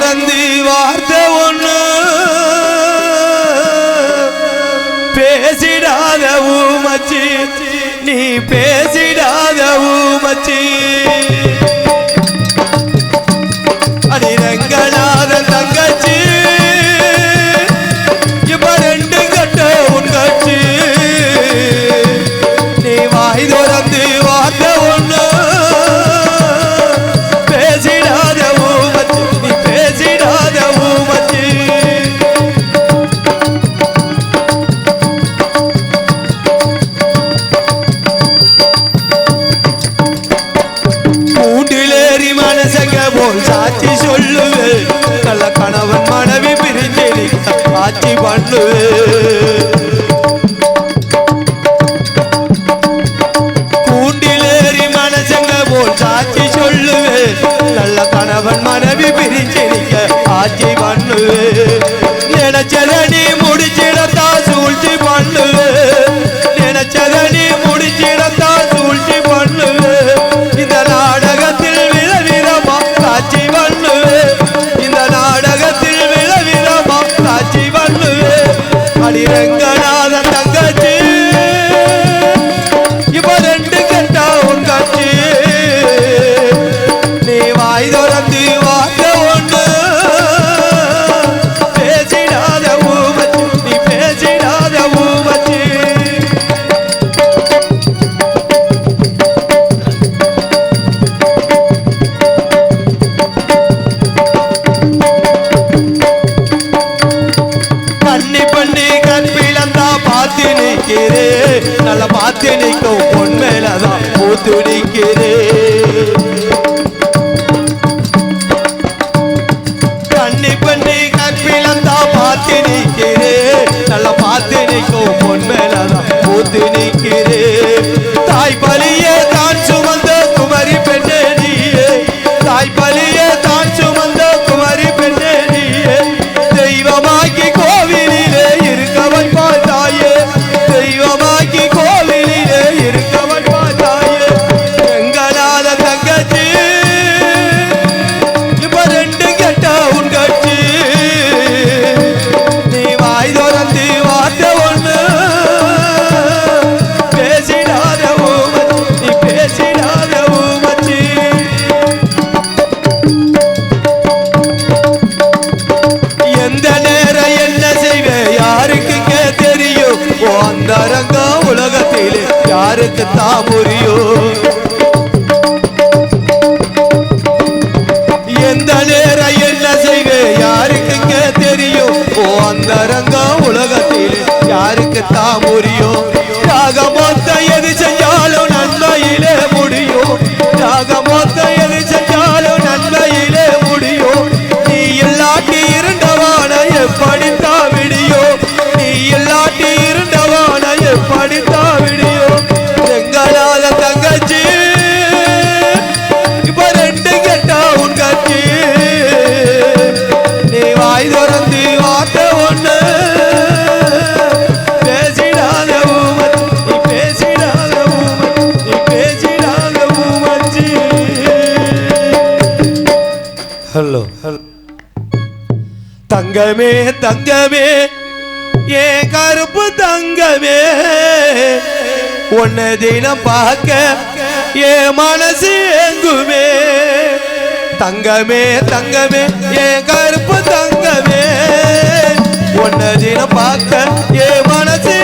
மறந்து வார்த்தை ஒன்று பேசிடாத ஊமச்சி நீ பேசி ஆட்சி பண்ணுவேன் நல்லா பார்த்தேன் தாபுரி தங்கமே தங்கமே ஏ கருப்பு தங்கமே. உன்னை தினம் பார்க்க ஏ மனசு எங்குமே தங்கமே தங்கமே ஏ கருப்பு தங்கமே. உன்னை தினம் பார்க்க ஏ மனசு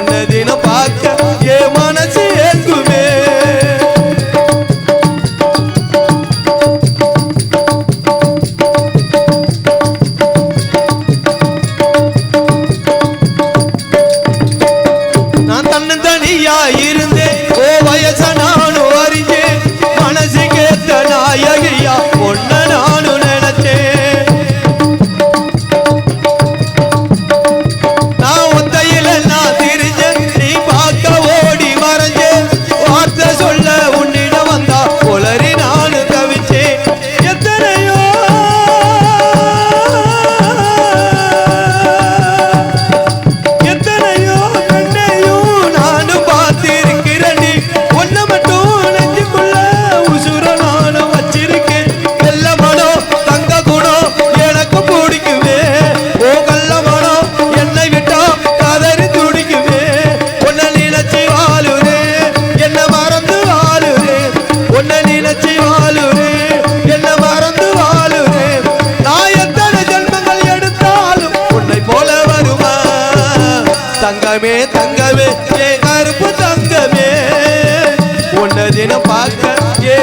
ఉన్నది தங்கமே தங்கமே ஏ கருப்பு தங்கமே. உன்னை தினம் பார்க்க ஏ